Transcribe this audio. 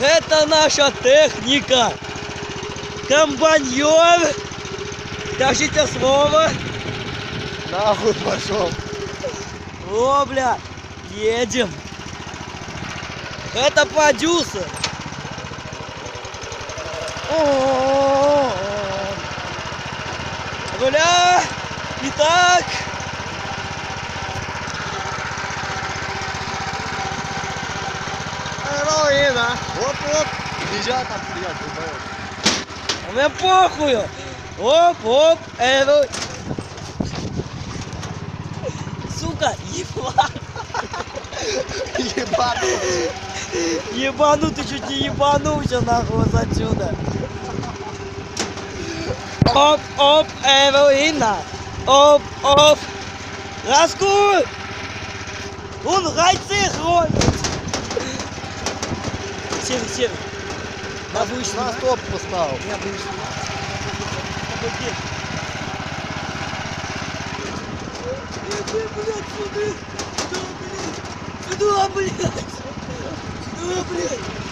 Это наша техника. Комбайнер. Скажите слово. Нахуй пошел. О, бля, едем. Это продюсер. О, Бля, итак, Героїна. Оп-оп. Езжай там стоять, долбоёб. а мне похую. Оп, оп, эро. Сука, ебла. Ебаный. Ебану, ты чуть не ебанулся нахуй вот отсюда. Оп, оп, эроина. Оп, оп. Раскур! Он гайцы гонит. Серый. На вышли. На стоп поставил. Я вышли. Погоди. Иди, блядь, сюда. Сюда, блядь. Сюда, блядь. Сюда, блядь.